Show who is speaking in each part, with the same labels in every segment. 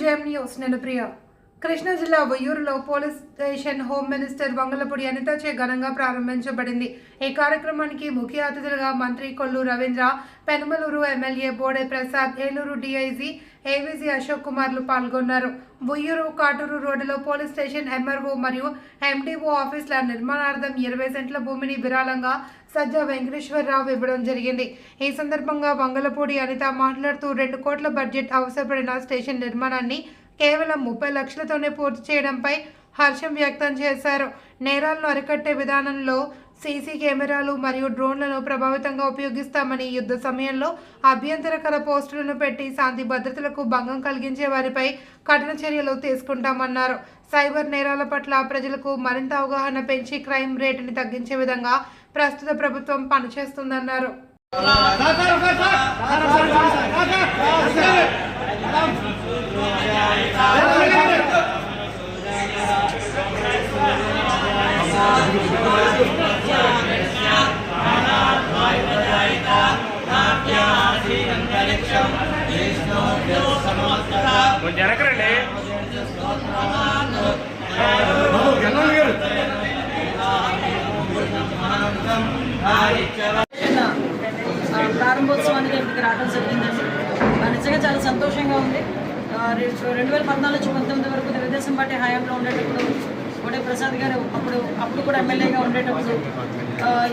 Speaker 1: ജയമിനി ഓസ്നലപ്രിയ కృష్ణా జిల్లా ఉయ్యూరులో police station home minister Vangalapudi అనితచే ఘనంగా ప్రారంభించబడింది. ఈ కార్యక్రమానికి ముఖ్య అతిథులుగా మంత్రి Kollu Ravindra Penamaluru MLA Bode Prasad Eluru DIG AVG Ashok కుమార్లు పాల్గొన్నారు. ఉయ్యూరు కాటూరు రోడ్డులో పోలీస్ స్టేషన్ ఎంఆర్ఓ మరియు ఎండిఓ ఆఫీసుల నిర్మాణార్థం ఇరవై సెంట్ల భూమిని విరాళంగా సజ్జ వెంకటేశ్వరరావు ఇవ్వడం జరిగింది. ఈ సందర్భంగా వంగలపూడి అనిత మాట్లాడుతూ రెండు కోట్ల బడ్జెట్ అవసరపడిన స్టేషన్ నిర్మాణాన్ని కేవలం ముప్పై లక్షలతోనే పూర్తి చేయడంపై హర్షం వ్యక్తం చేశారు నేరాలను అరికట్టే విధానంలో సీసీ కెమెరాలు మరియు డ్రోన్లను ప్రభావితంగా ఉపయోగిస్తామని యుద్ధ సమయంలో అభ్యంతరకర పోస్టులను పెట్టి శాంతి భద్రతలకు భంగం కలిగించే వారిపై కఠిన చర్యలు తీసుకుంటామన్నారు సైబర్ నేరాల పట్ల ప్రజలకు మరింత అవగాహన పెంచి క్రైమ్ రేటుని తగ్గించే విధంగా ప్రస్తుత ప్రభుత్వం పనిచేస్తుందన్నారు
Speaker 2: Thank you. రెండు వేల పద్నాలుగు నుంచి పంతొమ్మిది వరకు తెలుగుదేశం పార్టీ హయాంలో ఉండేటప్పుడు కోటే ప్రసాద్ గారు అప్పుడు అప్పుడు కూడా ఎమ్మెల్యేగా ఉండేటప్పుడు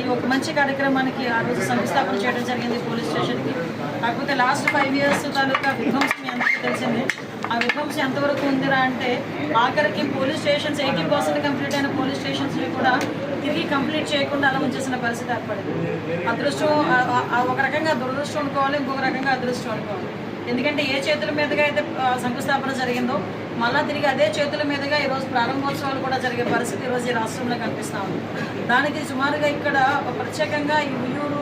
Speaker 2: ఈ ఒక మంచి కార్యక్రమానికి ఆ రోజు సంస్థాపన చేయడం జరిగింది పోలీస్ స్టేషన్కి. కాకపోతే లాస్ట్ ఫైవ్ ఇయర్స్ తాలూకా విధ్వంసం మీ అందరికీ ఆ విధ్వంసం ఎంతవరకు ఉందిరా అంటే ఆఖరికి police stations eighty percent complete అయిన పోలీస్ స్టేషన్స్ని కూడా తిరిగి కంప్లీట్ చేయకుండా అలా ఉంచేసిన పరిస్థితి ఏర్పడింది. అదృష్టం ఒక రకంగా దురదృష్టం అనుకోవాలి ఇంకొక రకంగా అదృష్టం అనుకోవాలి. ఎందుకంటే ఏ చేతుల మీదుగా అయితే శంకుస్థాపన జరిగిందో మళ్ళా తిరిగి అదే చేతుల మీదుగా ఈరోజు ప్రారంభోత్సవాలు కూడా జరిగే పరిస్థితి ఈరోజు ఈ రాష్ట్రంలో కనిపిస్తూ ఉంది. దానికి సుమారుగా ఇక్కడ ప్రత్యేకంగా ఈ ఉయ్యూరు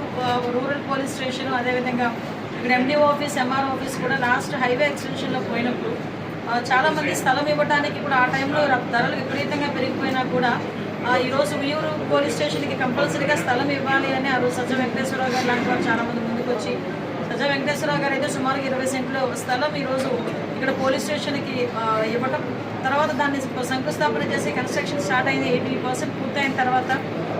Speaker 2: రూరల్ పోలీస్ స్టేషన్ అదేవిధంగా ఇక్కడ ఎండిఓ ఆఫీస్ ఎంఆర్ ఆఫీస్ కూడా లాస్ట్ హైవే ఎక్స్టెన్షన్లో పోయినప్పుడు చాలామంది స్థలం ఇవ్వడానికి ఇప్పుడు ఆ టైంలో ధరలు విపరీతంగా పెరిగిపోయినా కూడా ఈరోజు ఉయ్యూరు పోలీస్ స్టేషన్కి కంపల్సరీగా స్థలం ఇవ్వాలి అని ఆ రోజు సజ్జ వెంకటేశ్వరరావు గారు లాంటి వారు చాలామంది ముందుకు వచ్చి రాజా వెంకటేశ్వరరావు గారు అయితే సుమారుగా ఇరవై సెంట్లు స్థలం ఈరోజు ఇక్కడ పోలీస్ స్టేషన్కి ఇవ్వటం. తర్వాత దాన్ని శంకుస్థాపన చేసి కన్స్ట్రక్షన్ స్టార్ట్ అయింది. ఎయిటీ పర్సెంట్ పూర్తయిన తర్వాత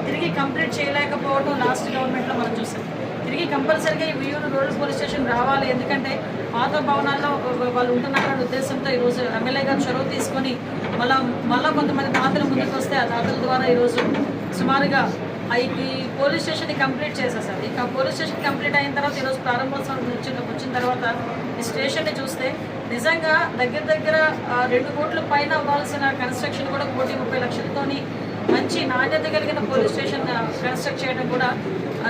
Speaker 2: తిరిగి కంప్లీట్ చేయలేకపోవడం లాస్ట్ గవర్నమెంట్లో మనం చూసాం. తిరిగి కంపల్సరీగా ఈ వియూరు రూరల్ పోలీస్ స్టేషన్ రావాలి. ఎందుకంటే పాత భవనాల్లో వాళ్ళు ఉంటున్నారనే ఉద్దేశంతో ఈరోజు ఎమ్మెల్యే గారు చొరవ తీసుకొని మళ్ళా మళ్ళీ కొంతమంది దాతలు ముందుకు వస్తే ఆ దాతల ద్వారా ఈరోజు సుమారుగా ఈ పోలీస్ స్టేషన్ కంప్లీట్ చేసేసారు ఇక పోలీస్ స్టేషన్ కంప్లీట్ అయిన తర్వాత ఈరోజు ప్రారంభోత్సవం వచ్చిన వచ్చిన తర్వాత ఈ స్టేషన్ని చూస్తే నిజంగా దగ్గర దగ్గర రెండు కోట్ల పైన అవ్వాల్సిన కన్స్ట్రక్షన్ కూడా కోటి ముప్పై లక్షలతోని మంచి నాణ్యత కలిగిన పోలీస్ స్టేషన్ కన్స్ట్రక్ట్ చేయడం కూడా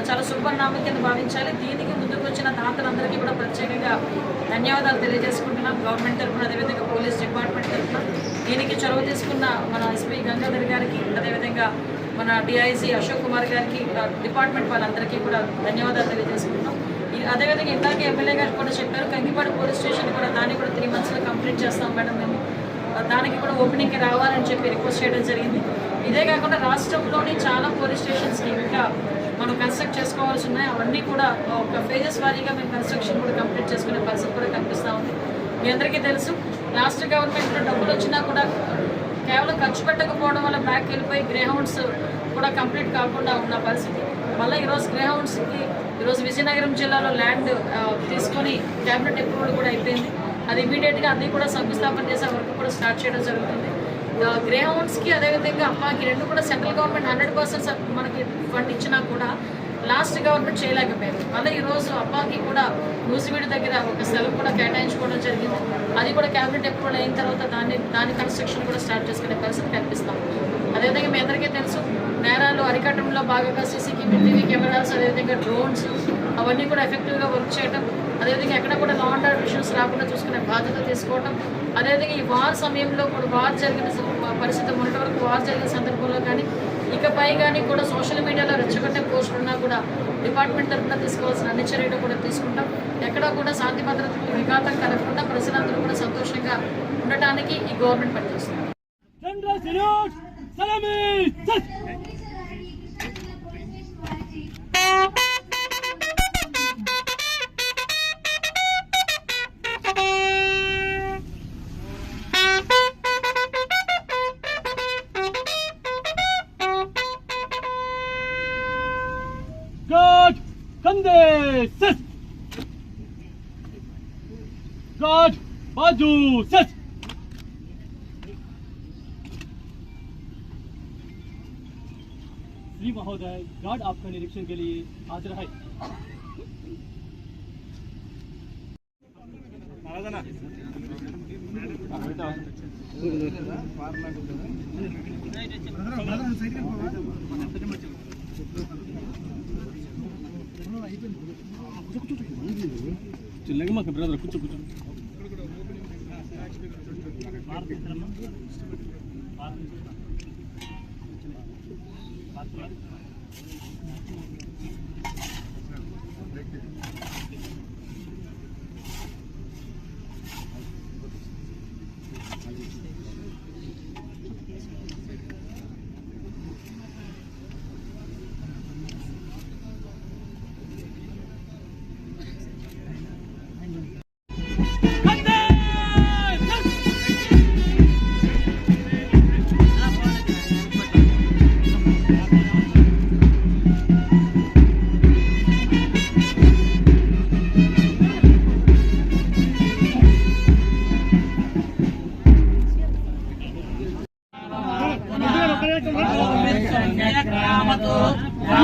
Speaker 2: చాలా శుభనామం కింద భావించాలి. దీనికి ముందుకు వచ్చిన దాతలందరికీ కూడా ప్రత్యేకంగా ధన్యవాదాలు తెలియజేసుకుంటున్నాం. గవర్నమెంట్ తరఫున అదేవిధంగా పోలీస్ డిపార్ట్మెంట్ తరఫున దీనికి చొరవ తీసుకున్న మన ఎస్పీ గంగాధర్ ముఖ్యంగా మన డిఐజీ అశోక్ కుమార్ గారికి డిపార్ట్మెంట్ వాళ్ళందరికీ కూడా ధన్యవాదాలు తెలియజేసుకుంటున్నాం. అదేవిధంగా ఇందాక ఎమ్మెల్యే గారు కూడా చెప్పారు కంకిపాడు పోలీస్ స్టేషన్ కూడా దాన్ని కూడా త్రీ మంత్స్లో కంప్లీట్ చేస్తాం మేడం మేము. దానికి కూడా ఓపెనింగ్కి రావాలని చెప్పి రిక్వెస్ట్ చేయడం జరిగింది. ఇదే కాకుండా రాష్ట్రంలోని చాలా పోలీస్ స్టేషన్స్ని ఇంకా మనం కన్స్ట్రక్ట్ చేసుకోవాల్సి ఉన్నాయి. అవన్నీ కూడా ఒక ఫేజెస్ వారీగా మేము కన్స్ట్రక్షన్ కూడా కంప్లీట్ చేసుకునే పరిస్థితి కూడా కనిపిస్తూ ఉంది. మీ అందరికీ తెలుసు లాస్ట్ గవర్నమెంట్లో డబ్బులు వచ్చినా కూడా కేవలం ఖర్చు పెట్టకపోవడం వల్ల బ్యాక్ వెళ్ళిపోయి గ్రే హౌండ్స్ కూడా కంప్లీట్ కాకుండా ఉన్న పరిస్థితి. మళ్ళీ ఈరోజు గ్రే హౌండ్స్కి ఈరోజు విజయనగరం జిల్లాలో ల్యాండ్ తీసుకొని క్యాబినెట్ అప్రూవల్ కూడా అయిపోయింది. అది ఇమీడియట్గా అది కూడా శంకుస్థాపన చేసే వర్క్ కూడా స్టార్ట్ చేయడం జరుగుతుంది. గ్రే హౌండ్స్కి అదేవిధంగా అమ్మాకి రెండు కూడా సెంట్రల్ గవర్నమెంట్ హండ్రెడ్ పర్సెంట్ మనకి ఫండ్ ఇచ్చినా కూడా లాస్ట్ గవర్నమెంట్ చేయలేకపోయారు. మళ్ళీ ఈరోజు అబ్బాకి కూడా నూసివీడి దగ్గర ఒక స్థలం కూడా కేటాయించుకోవడం జరిగింది. అది కూడా క్యాబినెట్ అప్రూవల్ అయిన తర్వాత దాన్ని దాని కన్స్ట్రక్షన్ కూడా స్టార్ట్ చేసుకునే పరిస్థితి కనిపిస్తాం. అదేవిధంగా మీ అందరికీ తెలుసు నేరాలు అరికట్టడంలో భాగంగా సీసీ టీవీ కెమెరాస్ అదేవిధంగా డ్రోన్స్ అవన్నీ కూడా ఎఫెక్టివ్గా వర్క్ చేయడం అదేవిధంగా ఎక్కడ కూడా లా అండ్ ఆర్డర్ ఇష్యూస్ రాకుండా చూసుకునే బాధ్యత తీసుకోవడం అదేవిధంగా ఈ వార్ సమయంలో కూడా వార్ జరిగిన పరిస్థితి మొన్నటి వరకు వార్ జరిగిన సందర్భంలో కానీ ఇకపై కానీ కూడా సోషల్ మీడియాలో రెచ్చగొట్టే పోస్టులు ఉన్నా కూడా డిపార్ట్మెంట్ తరఫున తీసుకోవాల్సిన అన్ని చర్యలు కూడా తీసుకుంటాం. ఎక్కడా కూడా శాంతి భద్రతకు విఘాతం కలగకుండా ప్రజలందరూ కూడా సంతోషంగా ఉండటానికి ఈ గవర్నమెంట్ పనిచేస్తుంది.
Speaker 3: कंधे सिस्ट गाठ बाजू सिस्ट श्री महोदय गार्ड आपका निरीक्षण के लिए हाजिर है। महाराज మాకు బ్రదర్ కూర్చో కూర్చో
Speaker 4: శ్రీ